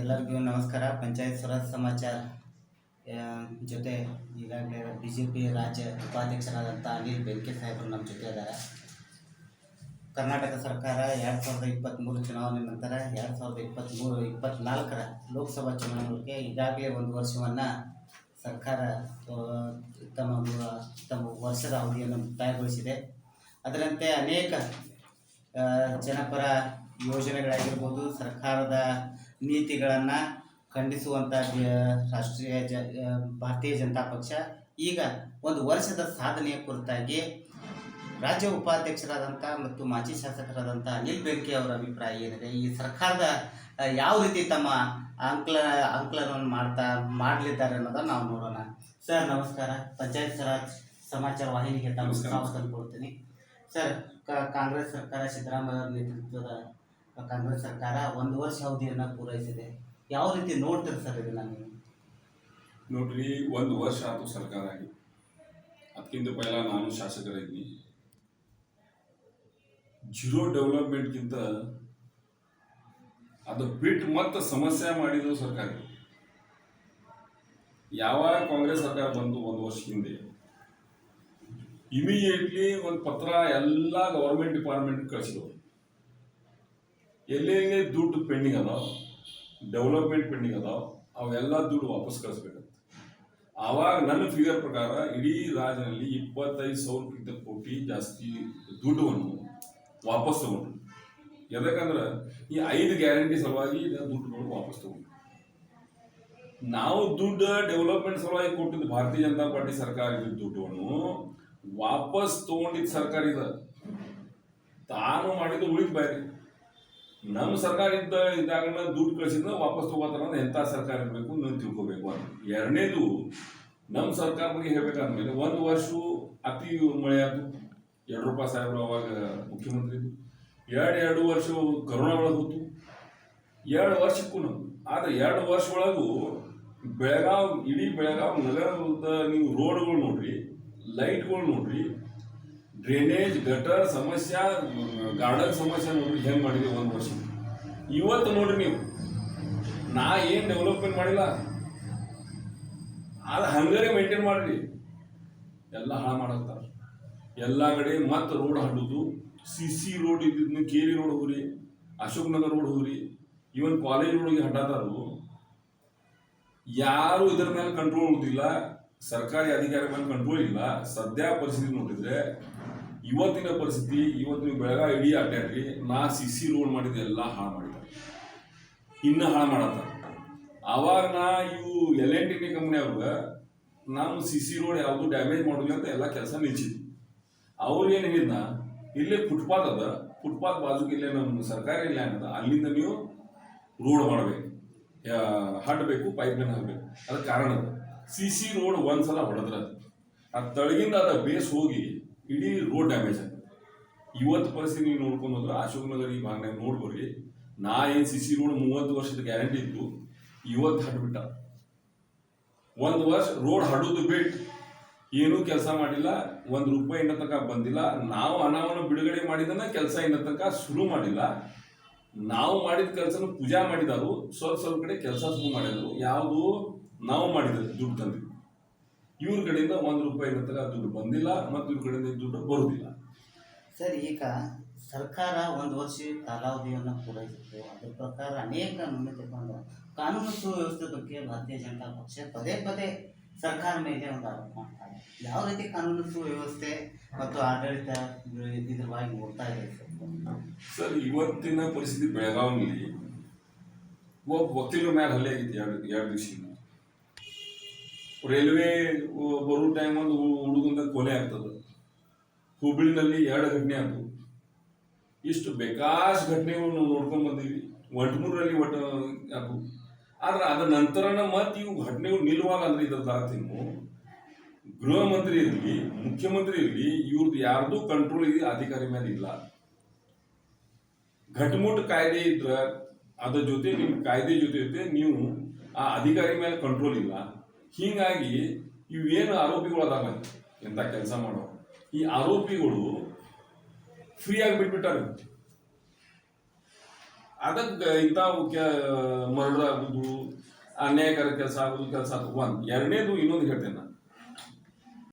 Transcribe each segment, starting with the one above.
ಎಲ್ಲರಿಗೂ ನಮಸ್ಕಾರ. ಪಂಚಾಯತ್ ಸ್ವರಾಜ್ ಸಮಾಚಾರ. ಜೊತೆ ಈಗಾಗಲೇ ಬಿ ಜೆ ಪಿ ರಾಜ್ಯ ಉಪಾಧ್ಯಕ್ಷರಾದಂಥ ಅನಿಲ್ ಬೆಂಕಿ ಸಾಹೇಬರು ನಮ್ಮ ಜೊತೆ ಇದ್ದಾರೆ. ಕರ್ನಾಟಕ ಸರ್ಕಾರ ಎರಡು ಸಾವಿರದ ಇಪ್ಪತ್ತ್ಮೂರು ಚುನಾವಣೆ ನಂತರ ಎರಡು ಸಾವಿರದ ಇಪ್ಪತ್ತ್ಮೂರು ಇಪ್ಪತ್ತ್ನಾಲ್ಕರ ಲೋಕಸಭಾ ಚುನಾವಣೆಗೆ ಈಗಾಗಲೇ ಒಂದು ವರ್ಷವನ್ನು ಸರ್ಕಾರ ತಮ್ಮ ತಮ್ಮ ವರ್ಷದ ಅವಧಿಯನ್ನು ಮುಕ್ತಾಯಗೊಳಿಸಿದೆ. ಅದರಂತೆ ಅನೇಕ ಜನಪರ ಯೋಜನೆಗಳಾಗಿರ್ಬೋದು, ಸರ್ಕಾರದ ನೀತಿಗಳನ್ನು ಖಂಡಿಸುವಂಥ ರಾಷ್ಟ್ರೀಯ ಜ ಭಾರತೀಯ ಜನತಾ ಪಕ್ಷ ಈಗ ಒಂದು ವರ್ಷದ ಸಾಧನೆಯ ಕುರಿತಾಗಿ ರಾಜ್ಯ ಉಪಾಧ್ಯಕ್ಷರಾದಂಥ ಮತ್ತು ಮಾಜಿ ಶಾಸಕರಾದಂಥ ಅನಿಲ್ ಬೆಂಕಿ ಅವರ ಅಭಿಪ್ರಾಯ ಏನಿದೆ? ಈ ಸರ್ಕಾರದ ಯಾವ ರೀತಿ ತಮ್ಮ ಅಂಕಲ ಅಂಕಲನವನ್ನು ಮಾಡ್ತಾ ಮಾಡಲಿದ್ದಾರೆ ಅನ್ನೋದನ್ನು ನಾವು ನೋಡೋಣ. ಸರ್ ನಮಸ್ಕಾರ. ಪಂಚಾಯತ್ ಸರಾಜ್ ಸಮಾಚಾರ ವಾಹಿನಿಗೆ ತಮ್ಮ ಕೊಡ್ತೀನಿ ಸರ್ ಕಾಂಗ್ರೆಸ್ ಸರ್ಕಾರ ಸಿದ್ದರಾಮಯ್ಯ ಅವರ ನೇತೃತ್ವದ ಕಾಂಗ್ರೆಸ್ ಸರ್ಕಾರ ಒಂದು ವರ್ಷ ಅವಧಿಯನ್ನು ಪೂರೈಸಿದೆ, ಯಾವ ರೀತಿ ನೋಡ್ತೀರಿ ಸರ್ ಇದನ್ನ ನೀವು? ನೋಡ್ರಿ, ಒಂದು ವರ್ಷ ಆಯ್ತು ಸರ್ಕಾರ ಆಗಿ. ಅದಕ್ಕಿಂತ ಪೈಲ ನಾನು ಶಾಸಕರಾಗಿ ಜೀರೋ ಡೆವಲಪ್ಮೆಂಟ್ಗಿಂತ ಅದು ಬಿಟ್ಟು ಮತ್ತೆ ಸಮಸ್ಯೆ ಮಾಡಿದ್ರು ಸರ್ಕಾರ. ಯಾವಾಗ ಕಾಂಗ್ರೆಸ್ ಸರ್ಕಾರ ಬಂತು ಒಂದು ವರ್ಷ ಹಿಂದೆ ಇಮಿಡಿಯೇಟ್ಲಿ ಒಂದು ಪತ್ರ ಎಲ್ಲ ಗೌರ್ಮೆಂಟ್ ಡಿಪಾರ್ಟ್ಮೆಂಟ್ ಕಳಿಸಿದ್ರು. ಎಲ್ಲೆಲ್ಲಿ ದುಡ್ಡು ಪೆಂಡಿಂಗ್ ಅದಾವ, ಡೆವಲಪ್ಮೆಂಟ್ ಪೆಂಡಿಂಗ್ ಅದಾವ, ಅವೆಲ್ಲ ದುಡ್ಡು ವಾಪಸ್ ಕಳಿಸ್ಬೇಕಂತ. ಆವಾಗ ನನ್ನ ಫಿಗರ್ ಪ್ರಕಾರ ಇಡೀ ರಾಜ್ಯದಲ್ಲಿ ಇಪ್ಪತ್ತೈದು ಸಾವಿರಕ್ಕಿಂತ ಕೋಟಿ ಜಾಸ್ತಿ ದುಡ್ಡನ್ನು ವಾಪಸ್ ತಗೊಂಡ್ರು. ಯಾಕಂದ್ರೆ ಈ ಐದು ಗ್ಯಾರಂಟಿ ಸಲುವಾಗಿ ದುಡ್ಡು ದುಡ್ಡುಗಳು ವಾಪಸ್ ತಗೊಂಡ್ರು. ನಾವು ದುಡ್ಡು ಡೆವಲಪ್ಮೆಂಟ್ ಸಲುವಾಗಿ ಕೊಟ್ಟಿದ್ದು ಭಾರತೀಯ ಜನತಾ ಪಾರ್ಟಿ ಸರ್ಕಾರ ಇದ್ದ ದುಡ್ಡನ್ನು ವಾಪಸ್ ತಗೊಂಡಿದ್ದ ಸರ್ಕಾರ ಇದೆ. ತಾನು ಮಾಡಿದ್ದು ಉಳಿದ ಬೇರೆ. ನಮ್ಮ ಸರ್ಕಾರ ಇದ್ದ ಇದ್ದಾಗ ದುಡ್ಡು ಕಳಿಸಿದ್ರೆ ವಾಪಸ್ ತಗೋತಾರ ಅಂದ್ರೆ ಎಂಥ ಸರ್ಕಾರ ಇರಬೇಕು ನಾನು ತಿಳ್ಕೊಬೇಕು ಅಂತ. ಎರಡನೇದು, ನಮ್ಮ ಸರ್ಕಾರ ಬಗ್ಗೆ ಹೇಳ್ಬೇಕಂದ್ಮೇಲೆ ಒಂದು ವರ್ಷ ಅತಿ ಮಳೆ ಆಯ್ತು ರೂಪಾಯಿ ಸಾಹೇಬರು ಅವಾಗ ಮುಖ್ಯಮಂತ್ರಿ ಇದ್ರು. ಎರಡು ಎರಡು ವರ್ಷ ಕರೋನಾ ಒಳಗೆ ಹೋತು. ಎರಡು ವರ್ಷಕ್ಕೂ ನಾವು ಆದ್ರೆ ಎರಡು ವರ್ಷ ಒಳಗೂ ಬೆಳಗಾವ್, ಇಡೀ ಬೆಳಗಾವ್ ನಗರದ ನೀವು ರೋಡ್ಗಳು ನೋಡ್ರಿ, ಲೈಟ್ಗಳು ನೋಡ್ರಿ ಡ್ರೈನೇಜ್, ಗಟರ್ ಸಮಸ್ಯೆ, ಗಾರ್ಡನ್ ಸಮಸ್ಯೆ ನೋಡ್ರಿ ಹೆಂಗೆ ಮಾಡಿದ್ವಿ ಒಂದು ವರ್ಷ. ಇವತ್ತು ನೋಡ್ರಿ ನೀವು, ನಾ ಏನು ಡೆವಲಪ್ಮೆಂಟ್ ಮಾಡಿಲ್ಲ. ಅದು ಹಂಗಾರೆ ಮೇಂಟೈನ್ ಮಾಡ್ರಿ. ಎಲ್ಲ ಹಾಳು ಮಾಡತ್ತಾರ ಎಲ್ಲ ಕಡೆ ಮತ್ತೆ ರೋಡ್ ಹಡುದು ಸಿ ಸಿ ರೋಡ್ ಇದ್ದಿದ್ನ ಕೇರಿ ರೋಡ್ ಹೋಗ್ರಿ ಅಶೋಕ್ ನಗರ್ ರೋಡ್ ಹೋಗ್ರಿ ಇವನ್ ಕಾಲೇಜ್ ರೋಡ್ಗೆ ಹಡಾತಾರು ಯಾರು ಇದರ ಮೇಲೆ ಕಂಟ್ರೋಲ್ ಉಳಿದಿಲ್ಲ, ಸರ್ಕಾರಿ ಅಧಿಕಾರಿ ಮೇಲೆ ಕಂಟ್ರೋಲ್ ಇಲ್ಲ. ಸದ್ಯ ಪರಿಸ್ಥಿತಿ ನೋಡಿದ್ರೆ ಇವತ್ತಿನ ಪರಿಸ್ಥಿತಿ ಇವತ್ತು ನೀವು ಬೆಳಗಾವಿ ಇಡೀ ಅಡ್ಡಾಡ್ರಿ ನಾ ಸಿ ಸಿ ರೋಡ್ ಮಾಡಿದ ಎಲ್ಲ ಹಾಳು ಮಾಡಿದ್ದಾರೆ. ಇನ್ನ ಹಾಳು ಮಾಡತ್ತ. ಆವಾಗ ನಾ ಇವು ಎಲ್ ಎನ್ ಟಿ ಟಿ ಅವ್ರಿಗೆ ನಾವು ಸಿ ಸಿ ರೋಡ್ ಯಾವುದು ಡ್ಯಾಮೇಜ್ ಮಾಡೋದಿಲ್ಲ ಅಂತ ಎಲ್ಲ ಕೆಲಸ ನಿಲ್ಸಿದ್ವಿ. ಅವ್ರು ಏನು ಹೇಳಿದ್ನ, ಇಲ್ಲೇ ಫುಟ್ಪಾತ್ ಅದ ಫುಟ್ಪಾತ್ ಬಾಜುಗೆ ಇಲ್ಲೇ ನಮ್ಮ ಸರ್ಕಾರಿ ಲ್ಯಾಂಡ್ ಅದ, ಅಲ್ಲಿಂದ ನೀವು ರೋಡ್ ಮಾಡಬೇಕು. ಹಡ್ಬೇಕು ಪೈಪ್ ಲೈನ್ ಹಾಕ್ಬೇಕು ಅದಕ್ಕೆ ಕಾರಣ ಸಿ ಸಿ ರೋಡ್ ಒಂದ್ಸಲ ಹೊಡೆದ್ರ. ಆ ತಳಗಿಂದ ಅದ, ಬೇಸ್ ಹೋಗಿ ಇಡೀ ರೋಡ್ ಡ್ಯಾಮೇಜ್ ಆಗಿದೆ ಇವತ್ತು ಪರಿಸ್ಥಿತಿ ನೀವು ನೋಡ್ಕೊಂಡು ಹೋದ್ರೆ ಅಶೋಕ್ ನಗರ್ ಈ ಭಾಗನಾಗ ನೋಡ್ಬೋರಿ ನಾ ಏನು ಸಿ ಸಿ ರೋಡ್ ಮೂವತ್ತು ವರ್ಷದ ಗ್ಯಾರಂಟಿ ಇತ್ತು, ಇವತ್ತು ಹಡ್ಬಿಟ್ಟ. ಒಂದು ವರ್ಷ ರೋಡ್ ಹಡೋದು ಬಿಟ್ಟು ಏನೂ ಕೆಲಸ ಮಾಡಿಲ್ಲ, ಒಂದು ರೂಪಾಯಿ ಇನ್ನ ತನಕ ಬಂದಿಲ್ಲ, ನಾವು ಹಣವನ್ನು ಬಿಡುಗಡೆ ಮಾಡಿದನ್ನ ಕೆಲಸ ಇನ್ನ ತನಕ ಶುರು ಮಾಡಿಲ್ಲ. ನಾವು ಮಾಡಿದ ಕೆಲಸನ ಪೂಜಾ ಮಾಡಿದಾರು ಸ್ವಲ್ಪ ಸ್ವಲ್ಪ ಕಡೆ ಕೆಲಸ ಶುರು ಮಾಡಿದ್ರು. ಯಾವುದು? ನಾವು ಮಾಡಿದ್ರು ದುಡ್ಡು ತಂದಿದ್ದು. ಇವ್ರ ಕಡೆಯಿಂದ ಒಂದು ರೂಪಾಯಿ ಇರುತ್ತಲ್ಲ ತನಕ ದುಡ್ಡು ಬಂದಿಲ್ಲ ಮತ್ತು ಇವ್ರ ಕಡೆಯಿಂದ ದುಡ್ಡು ಬರುದಿಲ್ಲ. ಸರ್ ಈಗ ಸರ್ಕಾರ ಒಂದು ವರ್ಷ ಕಾಲಾವಧಿಯನ್ನು ಪೂರೈಸಿತ್ತು. ಅದ್ರ ಪ್ರಕಾರ ಅನೇಕ ನುಡಿತಗೊಂಡು ಕಾನೂನು ಸುವ್ಯವಸ್ಥೆ ಬಗ್ಗೆ ಭಾರತೀಯ ಜನತಾ ಪಕ್ಷ ಪದೇ ಪದೇ ಸರ್ಕಾರ ಮೇಲೆ ಒಂದು ಆರೋಪ ಮಾಡ್ತಾರೆ. ಯಾವ ರೀತಿ ಕಾನೂನು ಸುವ್ಯವಸ್ಥೆ ಮತ್ತು ಆಡಳಿತ ಇದ್ರವಾಗಿ ನೋಡ್ತಾ ಇದೆ ಸರ್? ಸರ್ ಇವತ್ತಿನ ಪರಿಸ್ಥಿತಿ ಬೆಳಗಾವಿಯಲ್ಲಿ ಒಬ್ಬ ವಕೀಲರ ಮೇಲೆ ಹಲ್ಲೆ ಆಗಿತ್ತು ಎರಡು ಎರಡು ದಿವಸ ರೈಲ್ವೆ ಬರೋ ಟೈಮ್ ಒಂದು ಹುಡುಗಂದ ಕೊಲೆ ಆಗ್ತದೆ. ಹುಬ್ಳಿನಲ್ಲಿ ಎರಡು ಘಟನೆ ಆದವು. ಇಷ್ಟು ಬೇಕಾಸ್ ಘಟನೆಗಳು ನಾವು ನೋಡ್ಕೊಂಡ್ ಬಂದೀವಿ ಒಟ್ಮೂರಲ್ಲಿ ಒಟ್ಟು ಆದ್ರೆ ಅದರ ನಂತರನ ಮತ್ತೆ ಇವು ಘಟನೆಗಳು ನಿಲ್ಲುವಾಗ ಅಂದ್ರೆ ಇದ್ರ ನೀವು ಗೃಹ ಮಂತ್ರಿ ಇರಲಿ, ಮುಖ್ಯಮಂತ್ರಿ ಇರಲಿ ಇವ್ರದ್ದು ಯಾರ್ದು ಕಂಟ್ರೋಲ್ ಇದೆ ಅಧಿಕಾರಿ ಮೇಲೆ ಇಲ್ಲ. ಘಟಮುಟ್ ಕಾಯ್ದೆ ಇದ್ರ ಅದ್ರ ಜೊತೆ ನಿಮ್ ಕಾಯ್ದೆ ಜೊತೆ ಜೊತೆ ನೀವು ಆ ಅಧಿಕಾರಿ ಮೇಲೆ ಕಂಟ್ರೋಲ್ ಇಲ್ಲ. ಹೀಗಾಗಿ ಇವೇನು ಆರೋಪಿಗಳು ಅದಾವ ಎಂತ ಕೆಲಸ ಮಾಡೋ. ಈ ಆರೋಪಿಗಳು ಫ್ರೀ ಆಗಿ ಬಿಟ್ಬಿಟ್ಟಾರೆ. ಅದಕ್ಕೆ ಇಂಥ ಮರ್ಡರ್ ಆಗುದು, ಅನ್ಯಾಯಕರ ಕೆಲಸ ಆಗುದು, ಕೆಲಸ ಆಗೋದು. ಒಂದು, ಎರಡನೇದು ಇನ್ನೊಂದು ಹೇಳ್ತೇನೆ ನಾನು.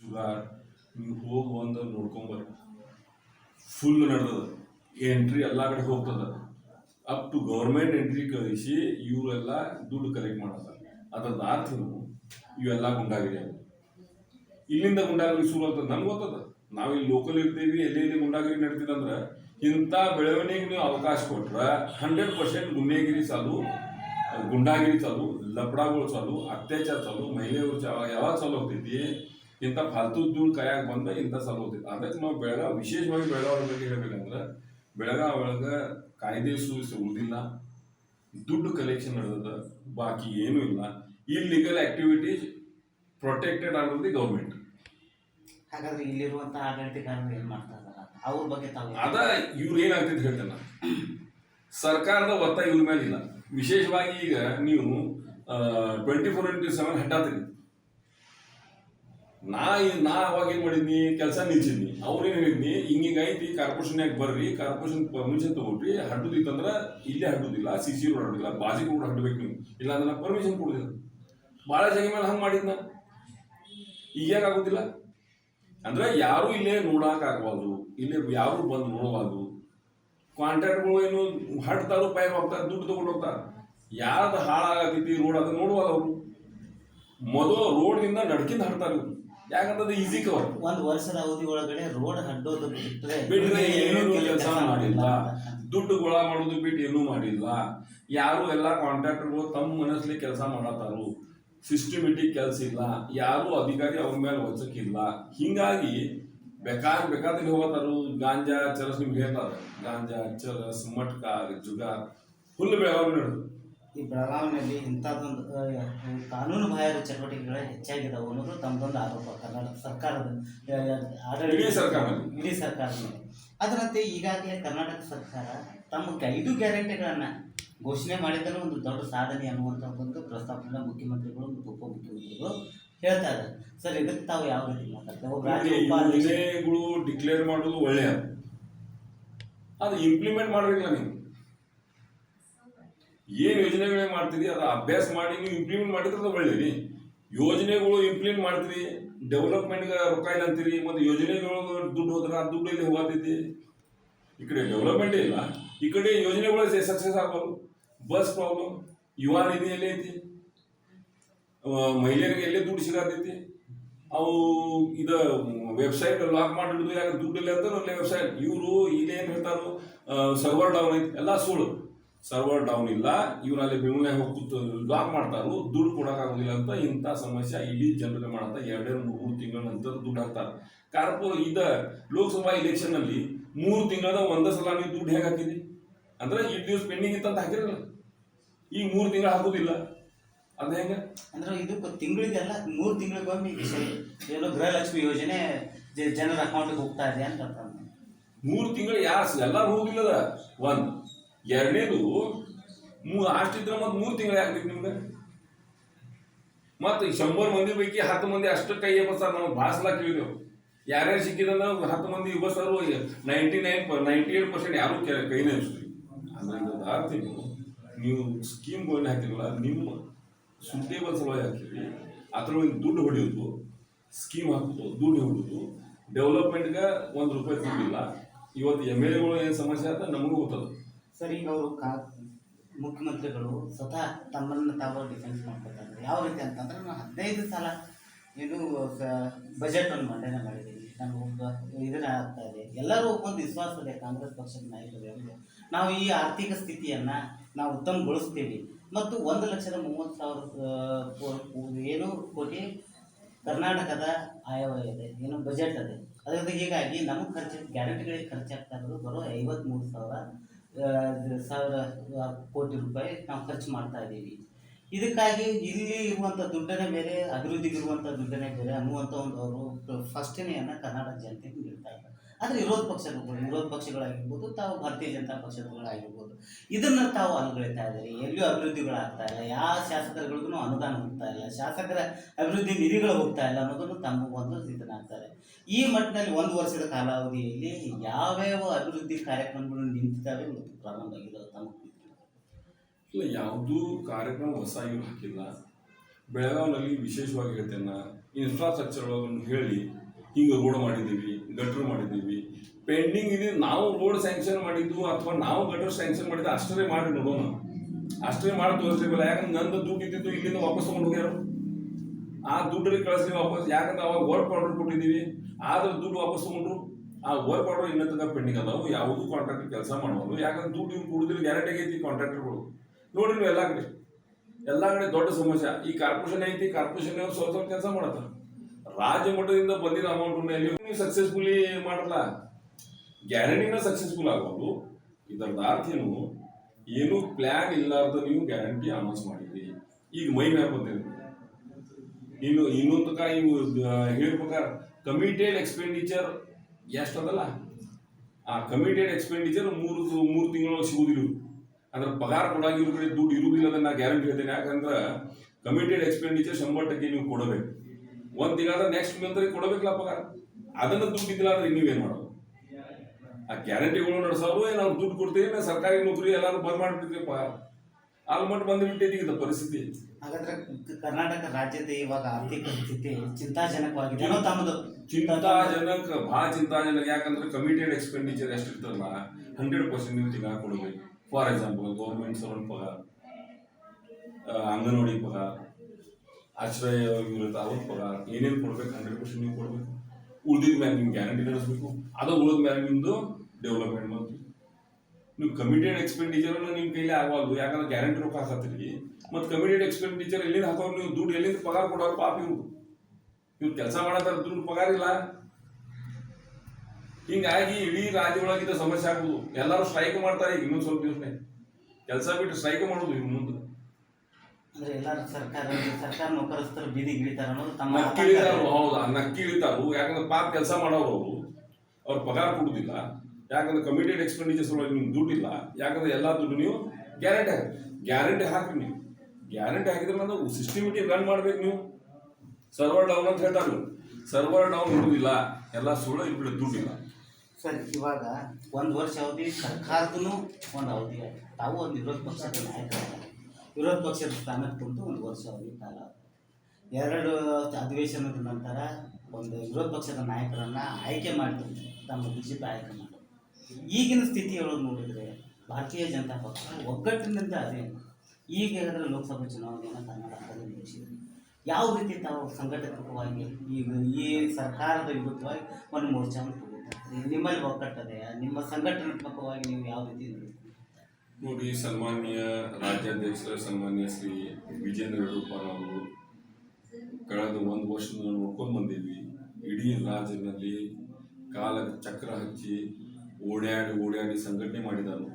ಶುಗರ್, ನೀವು ಹೋಗಿ ಒಂದು ನೋಡ್ಕೊಂಬರ್ ಫುಲ್ ನಡೆದದ. ಎಂಟ್ರಿ ಎಲ್ಲ ಕಡೆ ಹೋಗ್ತದ. ಅಪ್ ಟು ಗೌರ್ಮೆಂಟ್ ಎಂಟ್ರಿ ಕಳಿಸಿ ಇವರೆಲ್ಲ ದುಡ್ಡು ಕಲೆಕ್ಟ್ ಮಾಡಲ್ಲ ಅದ್ರದ್ದು ಅರ್ಥನು ಇವೆಲ್ಲ ಗುಂಡಾಗಿರಿ ಆಗೋದು ಇಲ್ಲಿಂದ ಗುಂಡಾಗಿರಿ ಶುರು ಆಗ್ತದೆ ಗೊತ್ತದ? ನಾವು ಇಲ್ಲಿ ಲೋಕಲ್ ಇರ್ತೀವಿ, ಎಲ್ಲಿ ಎಲ್ಲಿ ಗುಂಡಾಗಿರಿ ನಡೀತಿದೆ ಅಂದ್ರೆ ಇಂಥ ಬೆಳವಣಿಗೆ ನೀವು ಅವಕಾಶ ಕೊಟ್ರೆ ಹಂಡ್ರೆಡ್ ಪರ್ಸೆಂಟ್ ಗುಂಡೇಗಿರಿ ಚಾಲು ಗುಂಡಾಗಿರಿ ಚಾಲು ಲಪಡಾಗಳು ಚಾಲು ಅತ್ಯಾಚಾರ ಚಾಲು ಮಹಿಳೆಯರು ಚಾ ಯಾವಾಗ ಚಾಲು ಹೋಗ್ತೈತಿ? ಇಂಥ ಫಾಲ್ತು ಧೂಳು ಕೈಯಾಗ ಬಂದ ಇಂಥ ಚಾಲು ಹೋಗ್ತೈತಿ. ಅದಕ್ಕೆ ನಾವು ಬೆಳಗಾವ್ ವಿಶೇಷವಾಗಿ ಬೆಳಗಾವಿ ಬಗ್ಗೆ ಹೇಳ್ಬೇಕಂದ್ರೆ ಬೆಳಗಾವಿ ಒಳಗೆ ಕಾಯ್ದೆ ಸುವ್ಯವಸ್ಥೆ ಉಳಿದಿಲ್ಲ ದುಡ್ಡು ಕಲೆಕ್ಷನ್ ನಡೆದ ಬಾಕಿ ಏನೂ ಇಲ್ಲ. ಇಲ್ಲಿಗಲ್ ಆಕ್ಟಿವಿಟೀಸ್ ಪ್ರೊಟೆಕ್ಟೆಡ್ ಆಗೋದು ದಿ ಗೌರ್ಮೆಂಟ್ ಹಾಗಾದ್ರೆ ಇಲ್ಲಿರುವಂತಹ ಆಡಳಿತಗಾರರು ಏನ್ ಮಾಡ್ತಾ ಇದಾರ ಅವ್ರ ಬಗ್ಗೆ ತಾವು ಅದ ಇವ್ರು ಏನಾಗ್ತೈತೆ ಹೇಳ್ತೇನೆ ನಾನು. ಸರ್ಕಾರದ ಒತ್ತಾಯ ಇವ್ರ ಮೇಲೆ ಇಲ್ಲ. ವಿಶೇಷವಾಗಿ ಈಗ ನೀವು ಟ್ವೆಂಟಿ ಫೋರ್ ಇಂಟು ಸೆವೆನ್ ಹೆಡ್ಡಾತೀರಿ ನಾ ಈ- ನಾ ಅವಾಗ ಏನ್ ಮಾಡಿದ್ನಿ? ಕೆಲಸ ನಿಲ್ಸಿದ್ನಿ. ಅವ್ರೇನ್ ಹೇಳಿದ್ನಿ? ಹಿಂಗಿಂಗ್ ಐತಿ ಕಾರ್ಪೊರೇಷನ್ಯಾಗ ಬರ್ರಿ? ಕಾರ್ಪೊರೇಷನ್ ಪರ್ಮಿಷನ್ ತಗೊಳ್ರಿ. ಹಡ್ಡುದಿತ್ತಂದ್ರ ಇಲ್ಲೇ ಹಡ್ಡುದಿಲ್ಲ ಸಿ ಸಿ ರೋಡ್ ಹಡ್ಡುದಿಲ್ಲ ಬಾಜಿ ರೋಡ್ ಹಡ್ಬೇಕು ನೀವು. ಇಲ್ಲ ಅಂದ್ರೆ ಪರ್ಮಿಷನ್ ಕೊಡುದಿಲ್ಲ. ಭಾಳ ಜನ ಮೇಲೆ ಹಂಗೆ ಮಾಡಿದ್ನ? ಈಗ ಆಗುದಿಲ್ಲ? ಅಂದ್ರೆ ಯಾರು ಇಲ್ಲೇ ನೋಡಕ್ ಆಗಬಾರ್ದು ಇಲ್ಲೇ ಯಾರು ಬಂದು ನೋಡಬಾರ್ದು. ಕಾಂಟ್ರಾಕ್ಟ್ಗಳು ಏನು ಹಟ್ತಾರು ಪೈಪ್ ಹೋಗ್ತಾರೆ ದುಡ್ಡು ತಗೊಂಡು ಹೋಗ್ತಾರೆ. ಯಾರ್ದು ಹಾಳಾಗತ್ತೈತಿ ರೋಡ್ ಅದು ನೋಡುವಾಗ ಅವರು. ಮೊದಲು ರೋಡ್ನಿಂದ ನಡ್ಕಿಂದ ಹಡ್ತಾರೆ ಯಾಕಂದ್ರೆ ಈಸಿ ಕವರ್ ಒಂದು ವರ್ಷದ ಅವಧಿ ಒಳಗಡೆ ರೋಡ್ ಹಡ್ಡೋದು ಬಿಟ್ಟರೆ ಏನು ಕೆಲಸ ಮಾಡಿಲ್ಲ. ದುಡ್ಡು ಗೊಳ ಮಾಡೋದು ಬಿಟ್ಟು ಏನೂ ಮಾಡಿಲ್ಲ. ಯಾರು ಎಲ್ಲ ಕಾಂಟ್ರಾಕ್ಟರ್ಗಳು ತಮ್ಮ ಮನಸ್ಸಲ್ಲಿ ಕೆಲಸ ಮಾಡತ್ತಾರು. ಸಿಸ್ಟಮೆಟಿಕ್ ಕೆಲಸ ಇಲ್ಲ ಯಾರು ಅಧಿಕಾರಿ ಅವ್ರ ಮೇಲೆ ಒಚ್ಚಕ್ಕಿಲ್ಲ. ಹಿಂಗಾಗಿ ಬೇಕಾದ ಬೇಕಾದಲ್ಲಿ ಹೋಗತ್ತಾರು ಗಾಂಜಾ ಚರಸ್ ನಿಮ್ಗೆ ಹೇಳ್ತಾರೆ. ಗಾಂಜಾ ಚರಸ್ ಮಟ್ಕ ಜುಗಾರ್ ಹುಲ್ಲು ಬೆಳಗಾವಿ ಈ ಬೆಳಗಾವಿನಲ್ಲಿ ಇಂಥದ್ದೊಂದು ಕಾನೂನು ಬಾಹಿರ ಚಟುವಟಿಕೆಗಳು ಹೆಚ್ಚಾಗಿದ್ದಾವೆ ಅನ್ನೋದು ತಮ್ಮದೊಂದು ಆರೋಪ. ಕರ್ನಾಟಕ ಸರ್ಕಾರದ ಆಡಳಿತ ಸರ್ಕಾರದಲ್ಲಿ. ಇಡೀ ಸರ್ಕಾರದ ಅದರಂತೆ ಈಗಾಗಲೇ ಕರ್ನಾಟಕ ಸರ್ಕಾರ ತಮ್ಮ ಐದು ಗ್ಯಾರಂಟಿಗಳನ್ನ ಘೋಷಣೆ ಮಾಡಿದರೆ ಒಂದು ದೊಡ್ಡ ಸಾಧನೆ ಅನ್ನುವಂಥ ಒಂದು ಪ್ರಸ್ತಾಪನ ಮುಖ್ಯಮಂತ್ರಿಗಳು ಮತ್ತು ಉಪಮುಖ್ಯಮಂತ್ರಿಗಳು ಹೇಳ್ತಾ ಇದ್ದಾರೆ. ಸರ್ ಇದಕ್ಕೆ ತಾವು ಯಾವ ರೀತಿ ಮಾತಾಡ್ತಾರೆ? ಉಪಾಧ್ಯಕ್ಷ ಡಿಕ್ಲೇರ್ ಮಾಡೋದು ಒಳ್ಳೆಯ. ಅದು ಇಂಪ್ಲಿಮೆಂಟ್ ಮಾಡ್ಬೇಕಲ್ಲ ನೀವು. ಏನು ಯೋಜನೆಗಳೇ ಮಾಡ್ತೀರಿ ಅದು ಅಭ್ಯಾಸ ಮಾಡಿ ನೀವು ಇಂಪ್ಲಿಮೆಂಟ್ ಮಾಡಿದ್ರೆ ಅದು ಒಳ್ಳೇದಿ ಯೋಜನೆಗಳು ಇಂಪ್ಲಿಮೆಂಟ್ ಮಾಡ್ತೀರಿ ಡೆವಲಪ್ಮೆಂಟ್ಗೆ ರೊಕ್ಕ ಇಲ್ಲ ಅಂತೀರಿ ಮತ್ತು ಯೋಜನೆಗಳು ದುಡ್ಡು ಹೋದ್ರೆ ಆ ದುಡ್ಡು ಇಲ್ಲಿ ಹೋಗತೈತಿ? ಈ ಕಡೆ ಡೆವಲಪ್ಮೆಂಟೇ ಇಲ್ಲ. ಈ ಕಡೆ ಯೋಜನೆಗಳು ಸಕ್ಸಸ್ ಆಗ್ಬೋದು. ಬಸ್ ಪ್ರಾಬ್ಲಮ್ ಯುವ ನಿಧಿ ಎಲ್ಲೇ ಐತಿ? ಮಹಿಳೆಯರಿಗೆ ಎಲ್ಲೇ ದುಡ್ಡು ಸಿಗತೈತಿ? ಅವು ಇದ ವೆಬ್ಸೈಟ್ ಲಾಕ್ ಮಾಡಿಬಿಡುದು ಯಾಕೆ ದುಡ್ಡು ಇಲ್ಲ ಅಂತ ವೆಬ್ಸೈಟ್ ಇವರು ಇಲ್ಲೇನು ಹೇಳ್ತಾರೋ ಸರ್ವರ್ ಡೌನ್ ಐತಿ. ಎಲ್ಲ ಸುಳ್ಳು. ಸರ್ವರ್ ಡೌನ್ ಇಲ್ಲ. ಇವ್ರು ಅಲ್ಲಿ ಬೆಂಗಳೂರಿನಾಗ ಹೋಗಿ ಕೂತು ಲಾಕ್ ಮಾಡ್ತಾರು, ದುಡ್ಡು ಕೊಡೋಕ್ಕಾಗೋದಿಲ್ಲ ಅಂತ ಇಂಥ ಸಮಸ್ಯೆ ಇಡೀ ಜನರಿಗೆ ಮಾಡತ್ತ ಎರಡೆರಡು ಮೂರು ತಿಂಗಳ ನಂತರ ದುಡ್ಡು ಹಾಕ್ತಾರೆ. ಕಾರ್ಪೋ ಇದ ಲೋಕಸಭಾ ಇಲೆಕ್ಷನ್ ಅಲ್ಲಿ ಮೂರು ತಿಂಗಳದ ಒಂದ ಸಲ ನೀವು ದುಡ್ಡು ಹೇಗೆ ಹಾಕಿದಿ? ಅಂದ್ರೆ ಈ ದಿವಸ ಪೆಂಡಿಂಗ್ ಅಂತ ಹಾಕಿರಲ್ಲ. ಈಗ ಮೂರು ತಿಂಗಳು ಹಾಕೋದಿಲ್ಲ. ಅದ ಹೆಂಗ? ಅಂದ್ರೆ ಇದು ತಿಂಗಳಿಗೆಲ್ಲ ಮೂರು ತಿಂಗಳಿಗೊಮ್ಮೆ ಈ ಏನೋ ಗೃಹಲಕ್ಷ್ಮಿ ಯೋಜನೆ ಜನರ ಅಕೌಂಟ್ಗೆ ಹೋಗ್ತಾ ಇದೆ ಅಂತ. ಮೂರು ತಿಂಗಳು ಯಾರು ಎಲ್ಲ ಹೋಗಿಲ್ಲದ? ಒಂದ್. ಎರಡನೇದು ಮೂ ಅಷ್ಟಿದ್ರೆ ಮತ್ತೆ ಮೂರು ತಿಂಗಳು ಯಾಕೆ ನಿಮ್ಗೆ. ಮತ್ತೆ ಈ ಶಂಬರ್ ಮಂದಿ ಪೈಕಿ ಹತ್ತು ಮಂದಿ ಅಷ್ಟು ಕೈ ಎಬ್ಬಸ್ತಾರ ನಾವು ಭಾಳ ಸಲ ಕೇಳಿದೆವು ಯಾರ್ಯಾರು ಸಿಕ್ಕಿದ್ರೆ ಹತ್ತು ಮಂದಿ ಎಬ್ಬಸ್ತಾರು ninety nine ninety eight percent ಯಾರು ಕೈ ಕೈನೇ ಅನಿಸ್ತೀವಿ ಅಂದ್ರೆ ಭಾರತೀಯರು ನೀವು ಸ್ಕೀಮ್ ಸ್ಕೀಮ್ಗಳನ್ನ ಹಾಕಿರಲ್ಲ ನಿಮ್ಮ ಸುಟೇಬಲ್ ಸಲುವಾಗಿ ಹಾಕಿರಿ ಅದ್ರೊಳಗೆ ದುಡ್ಡು ಹೊಡೆಯೋದು ಸ್ಕೀಮ್ ಹಾಕೋದು, ದುಡ್ಡು ಹೊಡೆಯೋದು ಡೆವಲಪ್ಮೆಂಟ್ಗೆ ಒಂದು ರೂಪಾಯಿ ಸಿಗಲಿಲ್ಲ ಇವತ್ತು ಎಂ ಎಲ್ ಎಗಳು ಏನು ಸಮಸ್ಯೆ ಅಂತ ನಮಗೂ ಗೊತ್ತದ. ಸರ್ ಈಗ ಅವರು ಕಾ ಮುಖ್ಯಮಂತ್ರಿಗಳು ಸ್ವತಃ ತಮ್ಮನ್ನು ತಾವು ಡಿಫೆನ್ಸ್ ಮಾಡ್ಕೊತಾರೆ ಯಾವ ರೀತಿ ಅಂತಂದ್ರೆ, ನಾನು ಹದಿನೈದು ಸಲ ಏನು ಬಜೆಟ್ ಅನ್ನು ಮಂಡನೆ ಮಾಡಿದ್ದೀನಿ. ಒಂದು ಇದನ್ನ ಆಗ್ತಾ ಇದೆ ಎಲ್ಲರೂ ಒಂದು ವಿಶ್ವಾಸ ಇದೆ ಕಾಂಗ್ರೆಸ್ ಪಕ್ಷದ ನಾಯಕರು. ನಾವು ಈ ಆರ್ಥಿಕ ಸ್ಥಿತಿಯನ್ನ ನಾವು ಉತ್ತಮಗೊಳಿಸ್ತೀವಿ. ಮತ್ತು ಒಂದು ಲಕ್ಷದ ಮೂವತ್ತು ಸಾವಿರ ಏನು ಕೋಟಿ ಕರ್ನಾಟಕದ ಆಯವ್ಯಯ ಇದೆ ಏನು ಬಜೆಟ್ ಇದೆ ಅದರಿಂದ ಹೀಗಾಗಿ ನಮಗೆ ಖರ್ಚು ಗ್ಯಾರಂಟಿಗಳಿಗೆ ಖರ್ಚಾಗ್ತಾ ಇರೋದು ಬರೋ ಐವತ್ತ್ಮೂರು ಸಾವಿರ ಸಾವಿರ ಕೋಟಿ ರೂಪಾಯಿ ನಾವು ಖರ್ಚು ಮಾಡ್ತಾ ಇದ್ದೀವಿ ಇದಕ್ಕಾಗಿ ಇಲ್ಲಿ ಇರುವಂಥ ದುಡ್ಡನೇ ಬೇರೆ ಅಭಿವೃದ್ಧಿಗಿರುವಂಥ ದುಡ್ಡನೇ ಬೇರೆ ಅನ್ನುವಂಥ ಒಂದು ಅವರು ಫಸ್ಟನೆಯನ್ನು ಕರ್ನಾಟಕ ಜನತೆಗೆ ನೀಡ್ತಾ ಇದ್ದಾರೆ. ಆದರೆ ವಿರೋಧ ಪಕ್ಷಗಳು, ವಿರೋಧ ಪಕ್ಷಗಳಾಗಿರ್ಬೋದು ತಾವು ಭಾರತೀಯ ಜನತಾ ಪಕ್ಷಗಳಾಗಿರ್ಬೋದು. ಇದನ್ನು ತಾವು ಅನುಗಳಿತಾ ಇದ್ದಾರೆ. ಎಲ್ಲಿಯೂ ಅಭಿವೃದ್ಧಿಗಳಾಗ್ತಾ ಇಲ್ಲ. ಯಾವ ಶಾಸಕರುಗಳಿಗೂ ಅನುದಾನ ಹೋಗ್ತಾ ಇಲ್ಲ. ಶಾಸಕರ ಅಭಿವೃದ್ಧಿ ನಿಧಿಗಳು ಹೋಗ್ತಾ ಇಲ್ಲ ಅನ್ನೋದನ್ನು ತಮ್ಮ ಒಂದು ಇದನ್ನಾಗ್ತಾರೆ ಈ ಮಟ್ಟಿನಲ್ಲಿ ಒಂದು ವರ್ಷದ ಕಾಲಾವಧಿಯಲ್ಲಿ ಯಾವ್ಯಾವ ಅಭಿವೃದ್ಧಿ ಕಾರ್ಯಕ್ರಮಗಳು ನಿಂತಿದ್ದಾವೆ ಮತ್ತು ಪ್ರಾರಂಭ ಆಗಿದ್ದಾವೆ ತಮ್ಮ ಇಲ್ಲ, ಯಾವುದೂ ಕಾರ್ಯಕ್ರಮ ಹೊಸ ಇವ್ರು ಹಾಕಿಲ್ಲ. ಬೆಳಗಾವಿನಲ್ಲಿ ವಿಶೇಷವಾಗಿ ಹೇಳ್ತೇನೆ ಇನ್ಫ್ರಾಸ್ಟ್ರಕ್ಚರ್ ಒಳಗನ್ನು ಹೇಳಿ. ಹಿಂಗೆ ರೋಡ್ ಮಾಡಿದ್ದೀವಿ, ಗಟ್ರು ಮಾಡಿದ್ದೀವಿ. ಪೆಂಡಿಂಗ್ ಇದೆ, ನಾವು ರೋಡ್ ಸ್ಯಾಂಕ್ಷನ್ ಮಾಡಿದ್ದು ಅಥವಾ ನಾವು ಗಟ್ರು ಸ್ಯಾಂಕ್ಷನ್ ಮಾಡಿದ್ದು ಅಷ್ಟೇ ಮಾಡಿ ನೋಡೋಣ. ಅಷ್ಟೇ ಮಾಡಿ ತೋರಿಸ್ಲಿಕ್ಕಿಲ್ಲ ಯಾಕಂದ್ರೆ ನಂದು ದುಡ್ಡು ಇದ್ದಿದ್ದು ಇಲ್ಲಿಂದ ವಾಪಸ್ ತಗೊಂಡು ಹೋಗ್ಯಾರ. ಆ ದುಡ್ಡಲ್ಲಿ ಕಳಿಸ್ಲಿ ವಾಪಸ್. ಯಾಕಂದ್ರೆ ಅವಾಗ ವರ್ಕ್ ಆರ್ಡರ್ ಕೊಟ್ಟಿದ್ದೀವಿ. ಆದ್ರೆ ದುಡ್ಡು ವಾಪಸ್ ತಗೊಂಡ್ರು. ಆ ವರ್ಕ್ ಆರ್ಡರ್ ಇನ್ನೂ ತನಕ ಪೆಂಡಿಂಗ್ ಅದಾವು. ಯಾವುದೂ ಕಾಂಟ್ರಾಕ್ಟ್ ಕೆಲಸ ಮಾಡೋದು ಯಾಕಂದ್ರೆ ದುಡ್ಡು ಇವ್ರು ಕುಡಿದ್ರೆ ಗ್ಯಾರಂಟಿ ಆಗೈತಿ ಕಾಂಟ್ರಾಕ್ಟರ್ಗಳು ನೋಡಿ ನೀವು ಎಲ್ಲ ಕಡೆ. ಎಲ್ಲ ಕಡೆ ದೊಡ್ಡ ಸಮಸ್ಯೆ. ಈ ಕಾರ್ಪೊರೇಷನ್ ಐತಿ ಕಾರ್ಪೊರೇಷನ್ ಸ್ವಲ್ಪ ಸ್ವಲ್ಪ ಕೆಲಸ ಮಾಡತ್ತಾರ. ರಾಜ್ಯ ಮಟ್ಟದಿಂದ ಬಂದಿರೋ ಅಮೌಂಟ್ ನೀವು ಸಕ್ಸಸ್ಫುಲಿ ಮಾಡಲ್ಲ ಗ್ಯಾರಂಟಿನ ಸಕ್ಸಸ್ಫುಲ್ ಆಗಬಹುದು ಇದರದ ಅರ್ಥ ಏನು? ಏನು ಪ್ಲಾನ್ ಇಲ್ಲಾರ್ದ ನೀವು ಗ್ಯಾರಂಟಿ ಅನೌನ್ಸ್ ಮಾಡಿದ್ರಿ. ಈಗ ಮೈ ಮ್ಯಾಪ್ ಬಂದಿರಿ ಇನ್ನು ಇನ್ನೊಂದು ಇವು ಹೇಳ್ಬೇಕಾರ ಕಮಿಟೆಡ್ ಎಕ್ಸ್ಪೆಂಡಿಚರ್ ಎಷ್ಟದಲ್ಲ ಆ ಕಮಿಟೆಡ್ ಎಕ್ಸ್ಪೆಂಡಿಚರ್ ಮೂರು ಮೂರು ತಿಂಗಳು ಸಿಗುದಿಲ್ಲ. ಅಂದ್ರೆ ಪಗಾರ ಕೊಡಾಗಿರೋ ಕಡೆ ದುಡ್ಡು ಇರುವುದಿಲ್ಲ ಅದನ್ನ ಗ್ಯಾರಂಟಿ ಹೇಳ್ತೇನೆ. ಯಾಕಂದ್ರೆ ಕಮಿಟೆಡ್ ಎಕ್ಸ್ಪೆಂಡಿಚರ್ ಶಂಬರ್ ಟಕ್ಕೆ ನೀವು ಕೊಡಬೇಕು. ಒಂದ್ ತಿಂಗಳ ನೆಕ್ಸ್ಟ್ ಮಂತ್ರಿಗೆ ಕೊಡಬೇಕಲ್ಲ ಪಗಾರ ಅದನ್ನ ದುಡ್ಡು ಇದ್ದಿಲ್ಲ ಅಂದ್ರೆ ನೀವೇನ್ ಮಾಡೋದು? ಆ ಗ್ಯಾರಂಟಿಗಳು ನಡೆಸೋರು ಏನು ನಾವು ದುಡ್ಡು ಕೊಡ್ತೀವಿ ಸರ್ಕಾರಿ ನೌಕರಿ ಎಲ್ಲಾರು ಬಂದ್ ಮಾಡ್ಬಿಡ್ತೀವಿ ಪಗಾರ ಆಲ್ಮಟ್ ಬಂದ್ಬಿಟ್ಟಿದೆ ಈಗ ಪರಿಸ್ಥಿತಿ. ಹಾಗಾದ್ರೆ ಕರ್ನಾಟಕ ರಾಜ್ಯದ ಇವಾಗ ಆರ್ಥಿಕ ಸ್ಥಿತಿ ಚಿಂತಾಜನಕವಾಗಿದೆ ಏನೋ ತಮ್ಮದು. ಚಿಂತಾಜನಕ ಭಾಳ ಚಿಂತಾಜನಕ. ಯಾಕಂದ್ರೆ ಕಮಿಟೆಡ್ ಎಕ್ಸ್ಪೆಂಡಿಚರ್ ಎಷ್ಟು ಇರ್ತಲ್ಲ ಹಂಡ್ರೆಡ್ ಪರ್ಸೆಂಟ್ ನೀವು ತಿಂಗಳ ಕೊಡಬೇಕು. ಫಾರ್ ಎಕ್ಸಾಂಪಲ್ ಗೌರ್ಮೆಂಟ್ ಸರ್ವೆಂಟ್ ಪಗಾರ ಅಂಗನವಾಡಿ ಪಗಾರ. ಆಶ್ರಯ ಇರುತ್ತೆ ಅವ್ರ ಪಗಾರ ಏನೇನು ಕೊಡ್ಬೇಕು? ಹಂಡ್ರೆಡ್ ಪರ್ಸೆಂಟ್ ನೀವು ಕೊಡ್ಬೇಕು. ಉಳಿದಿದ ಮೇಲೆ ನಿಮ್ಗೆ ಗ್ಯಾರಂಟಿ ನಡೆಸಬೇಕು ಅದು ಉಳಿದ ಮೇಲೆ ನಿಮ್ಮದು ಡೆವಲಪ್ಮೆಂಟ್ ಮತ್ತು ನೀವು ಕಮಿಟೆಡ್ ಎಕ್ಸ್ಪೆಂಡಿಚರ್ ನಿಮ್ಮ ಕೈಲಿ ಆಗಬಾರ್ದು. ಯಾಕಂದ್ರೆ ಗ್ಯಾರಂಟಿ ರೊಕ್ಕ ಹಾಕತ್ತೀರಿ ಮತ್ತು ಕಮಿಟೆಡ್ ಎಕ್ಸ್ಪೆಂಡಿಚರ್ ಎಲ್ಲಿಂದ ಹಾಕೋರು ನೀವು? ದುಡ್ಡು ಎಲ್ಲಿಂದ ಪಗಾರ ಕೊಡೋರು? ಪಾಪ ಇವ್ರು. ನೀವು ಕೆಲಸ ಮಾಡತ್ತಾರ ದುಡ್ಡು ಪಗಾರ ಇಲ್ಲ. ಹಿಂಗಾಗಿ ಇಡೀ ರಾಜ್ಯ ಒಳಗಿದ್ದ ಸಮಸ್ಯೆ ಆಗ್ಬೋದು. ಎಲ್ಲರೂ ಸ್ಟ್ರೈಕ್ ಮಾಡ್ತಾರೆ ಈಗ ಇನ್ನೊಂದು ಸ್ವಲ್ಪ ದಿವಸನೇ. ಕೆಲಸ ಬಿಟ್ಟು ಸ್ಟ್ರೈಕ್ ಮಾಡೋದು ಇನ್ನು ಮುಂದೆ. ಅಂದ್ರೆ ಎಲ್ಲಾರು ಸರ್ಕಾರ ಸರ್ಕಾರ ನೌಕರಸ್ಥರು ಬೀದಿಗೆ ಇಳಿತಾರ ಅನ್ನೋದು ತಮ್ಮ ನಕ್ಕಿ ಇಳಿತಾರು ಹೌದು ಆ ನಕ್ಕಿ ಯಾಕಂದ್ರೆ ಪಾಪ ಕೆಲಸ ಮಾಡೋರು ಅವರು. ಅವ್ರು ಪಗಾರ ಕೊಡುದಿಲ್ಲ. ಯಾಕಂದ್ರೆ ಕಮಿಟೆಡ್ ಎಕ್ಸ್ಪೆಂಡಿಚರ್ಸ್ ಒಳಗೆ ನಿಮ್ಗೆ ದುಡ್ಡಿಲ್ಲ. ಯಾಕಂದ್ರೆ ಎಲ್ಲ ದುಡ್ಡು ನೀವು ಗ್ಯಾರಂಟಿ ಹಾಕಿ ಗ್ಯಾರಂಟಿ ಹಾಕ್ರಿ ನೀವು. ಗ್ಯಾರಂಟಿ ಹಾಕಿದ್ರೆ ನಾವು ಸಿಸ್ಟಮಿಟಿ ರನ್ ಮಾಡ್ಬೇಕು ನೀವು. ಸರ್ವರ್ ಡೌನ್ ಅಂತ ಹೇಳ್ತಾರೆ ಸರ್ವರ್ ಡೌನ್ ಇರುವುದಿಲ್ಲ ಎಲ್ಲ ಸುಳ್ಳು ಇಟ್ಬಿಟ್ಟು ದುಡ್ಡಿಲ್ಲ. ಸರ್ ಇವಾಗ ಒಂದು ವರ್ಷ ಅವಧಿ ಸರ್ಕಾರದೂ ಒಂದು ಅವಧಿ. ಆಯ್ತು. ತಾವು ಒಂದು ವಿರೋಧ ಪಕ್ಷದ ನಾಯಕರ ವಿರೋಧ ಪಕ್ಷದ ಸ್ಥಾನಕ್ಕೆ ಕುಂತು ಒಂದು ವರ್ಷ ಅವಧಿ ಕಾಲ ಎರಡು ಅಧಿವೇಶನದ ನಂತರ ಒಂದು ವಿರೋಧ ಪಕ್ಷದ ನಾಯಕರನ್ನ ಆಯ್ಕೆ ಮಾಡ್ತಾರೆ, ತಮ್ಮ ಬಿ ಜೆ ಪಿ ಆಯ್ಕೆ ಮಾಡೋದು ಈಗಿನ ಸ್ಥಿತಿಯೊಳಗೆ ನೋಡಿದರೆ ಭಾರತೀಯ ಜನತಾ ಪಕ್ಷ ಒಗ್ಗಟ್ಟಿನಿಂದ ಅದೇ ಈಗ ಹೇಳಿದ್ರೆ ಲೋಕಸಭೆ ಚುನಾವಣೆಯನ್ನು ಕರ್ನಾಟಕದಲ್ಲಿ ನಡೆಸಿದೆ ಯಾವ ರೀತಿ ತಾವು ಸಂಘಟಕವಾಗಿ ಈಗ ಈ ಸರ್ಕಾರದ ವಿರುದ್ಧವಾಗಿ ಒಂದು ಮೋರ್ಚಾವನ್ನು ತಗೋತಾರೆ? ನಿಮ್ಮಲ್ಲಿ ಒಗ್ಗಟ್ಟದೆ ನಿಮ್ಮ ಸಂಘಟನಾತ್ಮಕವಾಗಿ ನೀವು ಯಾವ ರೀತಿ? ನೋಡಿ, ಸನ್ಮಾನ್ಯ ರಾಜ್ಯಾಧ್ಯಕ್ಷರ ಸನ್ಮಾನ್ಯ ಶ್ರೀ ವಿಜೇಂದ್ರ ಯಡಿಯೂರಪ್ಪನವರು ಕಳೆದ ಒಂದು ವರ್ಷದಿಂದ ನೋಡ್ಕೊಂಡು ಬಂದಿದ್ವಿ. ಇಡೀ ರಾಜ್ಯದಲ್ಲಿ ಕಾಲ ಚಕ್ರ ಹಚ್ಚಿ ಓಡಾಡಿ ಓಡಾಡಿ ಸಂಘಟನೆ ಮಾಡಿದರು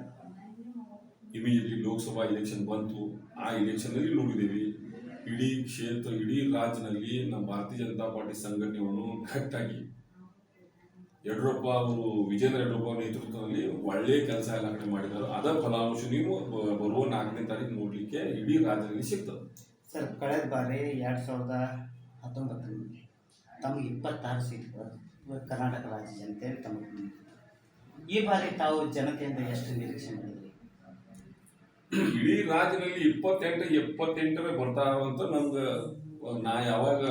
ಇಮಿಡಿಯೇಟ್ಲಿ ಲೋಕಸಭಾ ಎಲೆಕ್ಷನ್ ಬಂತು. ಆ ಎಲೆಕ್ಷನ್ನಲ್ಲಿ ನೋಡಿದ್ದೀವಿ, ಇಡೀ ಕ್ಷೇತ್ರ, ಇಡೀ ರಾಜ್ಯದಲ್ಲಿ ನಮ್ಮ ಭಾರತೀಯ ಜನತಾ ಪಾರ್ಟಿ ಸಂಘಟನೆಯನ್ನು ಗಟ್ಟಾಗಿ ಯಡಿಯೂರಪ್ಪ ಅವರು ವಿಜೇಂದ್ರ ಯಡಿಯೂರಪ್ಪ ಅವರ ನೇತೃತ್ವದಲ್ಲಿ ಒಳ್ಳೆ ಕೆಲಸ ಎಲ್ಲ ಕಡೆ ಮಾಡಿದ್ದಾರೆ. ಅದ ಫಲಾಂಶ ನೀವು ಬರುವ ನಾಲ್ಕನೇ ತಾರೀಕು ನೋಡಲಿಕ್ಕೆ ಇಡೀ ರಾಜ್ಯದಲ್ಲಿ ಸಿಗ್ತದೆ. ಸರ್ ಕಳೆದ ಬಾರಿ ಎರಡು ಸಾವಿರದ ಹತ್ತೊಂಬತ್ತರಲ್ಲಿ ತಮಗೆ ಇಪ್ಪತ್ತಾರು ಸೀಟ್ ಕರ್ನಾಟಕ ರಾಜ್ಯ ಜನತೆ ತಮಗೆ ಈ ಬಾರಿ ತಾವು ಜನತೆಯಿಂದ ಎಷ್ಟು ನಿರೀಕ್ಷೆ ಮಾಡಿದ್ರಿ? ಇಡೀ ರಾಜ್ಯದಲ್ಲಿ ಇಪ್ಪತ್ತೆಂಟು ಎಪ್ಪತ್ತೆಂಟರೇ ಬರ್ತಾ ಅಂತ ನಮ್ಗೆ ನಾ ಯಾವಾಗ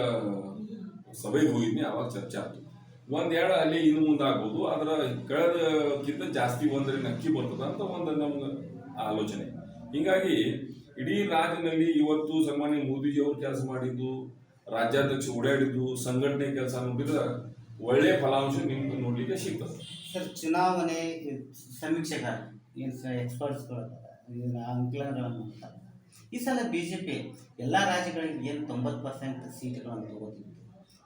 ಸಭೆಗೆ ಹೋಗಿದ್ನಿ ಅವಾಗ ಚರ್ಚೆ ಆಯ್ತು ಒಂದೆರಡು ಅಲ್ಲಿ ಇನ್ನು ಮುಂದೆ ಆಗ್ಬೋದು ಅದರ ಕಳೆದಕ್ಕಿಂತ ಜಾಸ್ತಿ ಒಂದ್ರೆ ನಕ್ಕಿ ಬರ್ತದ ಅಂತ ಒಂದು ನಮ್ಗೆ ಆಲೋಚನೆ. ಹಿಂಗಾಗಿ ಇಡೀ ರಾಜ್ಯದಲ್ಲಿ ಇವತ್ತು ಸನ್ಮಾನ್ಯ ಮೋದಿಜಿ ಅವರು ಕೆಲಸ ಮಾಡಿದ್ದು, ರಾಜ್ಯಾಧ್ಯಕ್ಷ ಓಡಾಡಿದ್ದು, ಸಂಘಟನೆ ಕೆಲಸ ನೋಡಿದ್ರೆ ಒಳ್ಳೆ ಫಲಾಂಶ ನಿಮ್ಗೆ ನೋಡ್ಲಿಕ್ಕೆ ಸಿಗ್ತದೆ. ಸರ್, ಚುನಾವಣೆ ಸಮೀಕ್ಷೆಗಾರ, ಏನು ಎಕ್ಸ್ಪರ್ಟ್ಸ್ಗಳು ಈ ಸಲ ಬಿ ಜೆ ಪಿ ಎಲ್ಲ ರಾಜ್ಯಗಳಿಗೆ ಏನು ತೊಂಬತ್ತು ಪರ್ಸೆಂಟ್ ಸೀಟ್ಗಳನ್ನು ತಗೋತಿತ್ತು?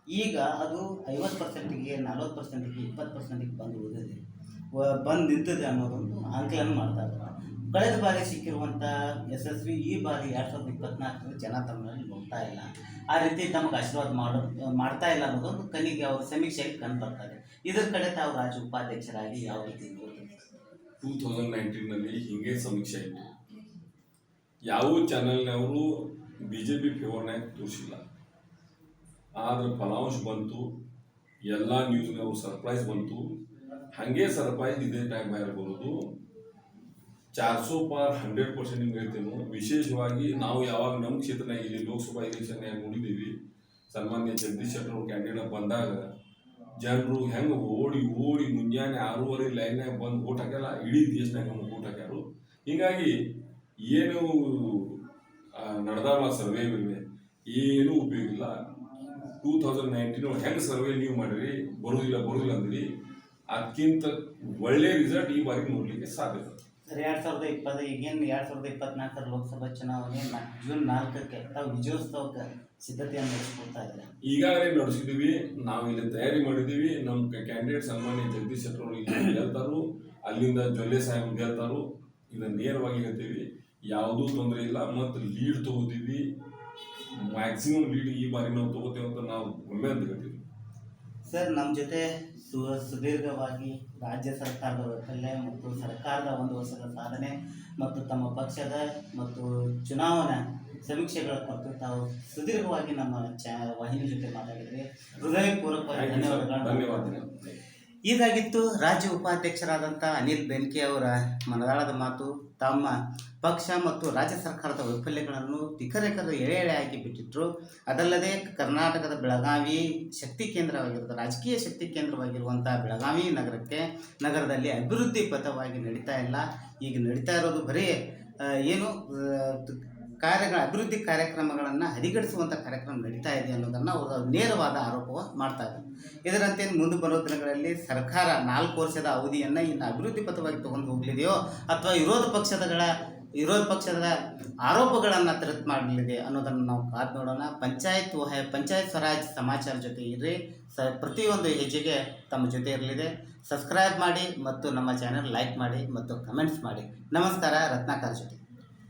ಈಗ ಅದು ಐವತ್ತು ಪರ್ಸೆಂಟಿಗೆ, ನಲ್ವತ್ತು ಪರ್ಸೆಂಟಿಗೆ, ಇಪ್ಪತ್ತು ಪರ್ಸೆಂಟಿಗೆ ಬಂದು ಉಳಿದಿದೆ ಬಂದು ನಿಂತಿದೆ ಅನ್ನೋದೊಂದು ಆಂಕಲನ ಮಾಡ್ತಾ ಇದ್ದಾರೆ. ಕಳೆದ ಬಾರಿ ಸಿಕ್ಕಿರುವಂಥ ಯಶಸ್ವಿ ಈ ಬಾರಿ ಎರಡು ಸಾವಿರದ ಇಪ್ಪತ್ನಾಲ್ಕರಲ್ಲಿ ಜನ ತಮ್ಮಲ್ಲಿ ನೋಡ್ತಾ ಇಲ್ಲ. ಆ ರೀತಿ ತಮಗೆ ಆಶೀರ್ವಾದ ಮಾಡೋ, ಮಾಡ್ತಾ ಇಲ್ಲ ಅನ್ನೋದೊಂದು ಕನಿಗೆ ಅವರು ಸಮೀಕ್ಷೆಗೆ ಕಂಡು ಬರ್ತಾರೆ ಇದರ ಕಡೆ ತಾವು ರಾಜ್ಯ ಉಪಾಧ್ಯಕ್ಷರಾಗಿ ಯಾವ ರೀತಿ? ಟೂ ತೌಸಂಡ್ ನೈನ್ಟೀನಲ್ಲಿ ಹಿಂಗೆ ಸಮೀಕ್ಷೆ ಇತ್ತು. ಯಾವ ಚಾನೆಲ್ನವರು ಬಿ ಜೆ ಪಿ ಫೇವರ್ನಾಗ ತೋರಿಸಿಲ್ಲ. ಆದ್ರೆ ಫಲಾಂಶ ಬಂತು, ಎಲ್ಲ ನ್ಯೂಸ್ನವರು ಸರ್ಪ್ರೈಸ್ ಬಂತು. ಹಾಗೆ ಸರ್ಪ್ರೈಸ್ ಇದೇ ಟೈಮ್ ಬರೋದು. ಚಾರ್ಸೋ ಪಾರ್ ಹಂಡ್ರೆಡ್ ಪರ್ಸೆಂಟ್ ನಿಮ್ಗೆ ಹೇಳ್ತೇನೆ. ವಿಶೇಷವಾಗಿ ನಾವು ಯಾವಾಗ ನಮ್ಮ ಕ್ಷೇತ್ರನಾಗ ಇಲ್ಲಿ ಲೋಕಸಭಾ ಎಲೆಕ್ಷನ್ ನೋಡಿದ್ದೀವಿ ಸನ್ಮಾನ್ಯ ಜಗದೀಶ್ ಶೆಟ್ಟರ್ ಅವ್ರ ಕ್ಯಾಂಡಿಡೇಟ್ ಬಂದಾಗ ಜನರು ಹೆಂಗೆ ಓಡಿ ಓಡಿ ಮುಂಜಾನೆ ಆರೂವರೆ ಲೈನ್ಯಾಗ ಬಂದು ಓಟ್ ಹಾಕಲ್ಲ ಇಡೀ ದೇಶನಾಗ ನಮ್ಗೆ ಓಟ್ ಹಾಕ್ಯಾರು. ಹೀಗಾಗಿ ಏನು ನಡೆದಾವ ಸರ್ವೇ ಏನು ಉಪಯೋಗ ಇಲ್ಲ. ಟೂ ತೌಸಂಡ್ ನೈನ್ಟೀನ್ ಹೆಂಗೆ ಸರ್ವೆ ನೀವು ಮಾಡಿರಿ ಬರುವುದಿಲ್ಲ ಬರುವುದಿಲ್ಲ ಅಂದ್ರಿ. ಅದಕ್ಕಿಂತ ಒಳ್ಳೆ ರಿಸಲ್ಟ್ ಈ ಬಾರಿ ನೋಡಲಿಕ್ಕೆ ಸಾಧ್ಯ. ಸರ್ ಎರಡು ಸಾವಿರದ ಇಪ್ಪತ್ತು ಈಗೇನು ಎರಡು ಸಾವಿರದ ಇಪ್ಪತ್ನಾಲ್ಕರ ಲೋಕಸಭಾ ಚುನಾವಣೆ ಜೂನ್ ನಾಲ್ಕಕ್ಕೆ ತಾವು ವಿಜಯೋತ್ಸವಕ್ಕೆ ಸಿದ್ಧತೆಯನ್ನು ನಡೆಸ್ಕೊಳ್ತಾ ಇದ್ದಾರೆ? ಈಗಾಗಲೇ ನಡೆಸಿದ್ದೀವಿ. ನಾವು ಇಲ್ಲಿ ತಯಾರಿ ಮಾಡಿದ್ದೀವಿ. ನಮ್ಮ ಕ್ಯಾಂಡಿಡೇಟ್ ಸನ್ಮಾನ್ಯ ಜಗದೀಶ್ ಶೆಟ್ಟರ್ ಅವರು ಇಲ್ಲಿ ಗೆಲ್ತಾರು ಅಲ್ಲಿಂದ ಜೊಲ್ಲೆ ಸಾಹೇಬ್ ಗೆಲ್ತಾರು ಇದನ್ನ ನೇರವಾಗಿ ಹೇಳ್ತೀವಿ. ಯಾವುದೂ ತೊಂದರೆ ಇಲ್ಲ. ಮತ್ತು ಲೀಡ್ ತಗೋತೀವಿ. ಮ್ಯಾಕ್ಸಿಮಮ್ ಲೀಡ್ ಈ ಬಾರಿ ನಾವು ತಗೋತೇವೆ ಅಂತ ನಾವು ಒಮ್ಮೆ ಅಂತ ಹೇಳ್ತೀವಿ. ಸರ್ ನಮ್ಮ ಜೊತೆ ಸು ಸುದೀರ್ಘವಾಗಿ ರಾಜ್ಯ ಸರ್ಕಾರದ ವೈಫಲ್ಯ ಮತ್ತು ಸರ್ಕಾರದ ಒಂದು ವರ್ಷದ ಸಾಧನೆ ಮತ್ತು ತಮ್ಮ ಪಕ್ಷದ ಮತ್ತು ಚುನಾವಣಾ ಸಮೀಕ್ಷೆಗಳ ಕುರಿತು ತಾವು ಸುದೀರ್ಘವಾಗಿ ನಮ್ಮ ಚ ವಾಹಿನಿ ಜೊತೆ ಮಾತಾಡಿದ್ರಿ. ಹೃದಯಪೂರ್ವಕವಾಗಿ ಧನ್ಯವಾದಗಳು. ಧನ್ಯವಾದಗಳು. ಇದಾಗಿತ್ತು ರಾಜ್ಯ ಉಪಾಧ್ಯಕ್ಷರಾದಂಥ ಅನಿಲ್ ಬೆನ್ಕೆ ಅವರ ಮನದಾಳದ ಮಾತು. ತಮ್ಮ ಪಕ್ಷ ಮತ್ತು ರಾಜ್ಯ ಸರ್ಕಾರದ ವೈಫಲ್ಯಗಳನ್ನು ತಿಕರೆಕರು ಎಳೆ ಎಳೆ ಹಾಕಿ ಬಿಟ್ಟಿದ್ರು. ಅದಲ್ಲದೆ ಕರ್ನಾಟಕದ ಬೆಳಗಾವಿ ಶಕ್ತಿ ಕೇಂದ್ರವಾಗಿರುವ ರಾಜಕೀಯ ಶಕ್ತಿ ಕೇಂದ್ರವಾಗಿರುವಂಥ ಬೆಳಗಾವಿ ನಗರಕ್ಕೆ ನಗರದಲ್ಲಿ ಅಭಿವೃದ್ಧಿ ಪಥವಾಗಿ ನಡೀತಾ ಇಲ್ಲ. ಈಗ ನಡೀತಾ ಇರೋದು ಬರೀ ಏನು ಕಾರ್ಯಗಳ, ಅಭಿವೃದ್ಧಿ ಕಾರ್ಯಕ್ರಮಗಳನ್ನು ಹದಿಗಡಿಸುವಂಥ ಕಾರ್ಯಕ್ರಮ ನಡೀತಾ ಇದೆ ಅನ್ನೋದನ್ನು ಅವರು ನೇರವಾದ ಆರೋಪ ಮಾಡ್ತಾ ಇದ್ದಾರೆ ಇದರಂತೆ ಮುಂದೆ ಬರೋ ದಿನಗಳಲ್ಲಿ ಸರ್ಕಾರ ನಾಲ್ಕು ವರ್ಷದ ಅವಧಿಯನ್ನು ಇನ್ನು ಅಭಿವೃದ್ಧಿ ಪಥವಾಗಿ ತಗೊಂಡು ಹೋಗಲಿದೆಯೋ ಅಥವಾ ವಿರೋಧ ಪಕ್ಷದಗಳ, ವಿರೋಧ ಪಕ್ಷದ ಆರೋಪಗಳನ್ನು ತಿರುತ್ ಮಾಡಲಿದೆ ಅನ್ನೋದನ್ನು ನಾವು ಕಾದು ನೋಡೋಣ. ಪಂಚಾಯತ್ ಪಂಚಾಯತ್ ಸ್ವರಾಜ್ ಸಮಾಚಾರ ಜೊತೆ ಇರಿ ಸ, ಪ್ರತಿಯೊಂದು ಹೆಜ್ಜೆಗೆ ತಮ್ಮ ಜೊತೆ ಇರಲಿದೆ. ಸಬ್ಸ್ಕ್ರೈಬ್ ಮಾಡಿ ಮತ್ತು ನಮ್ಮ ಚಾನೆಲ್ ಲೈಕ್ ಮಾಡಿ ಮತ್ತು ಕಮೆಂಟ್ಸ್ ಮಾಡಿ. ನಮಸ್ಕಾರ, ರತ್ನಾಕರ್ ಜೊತೆ.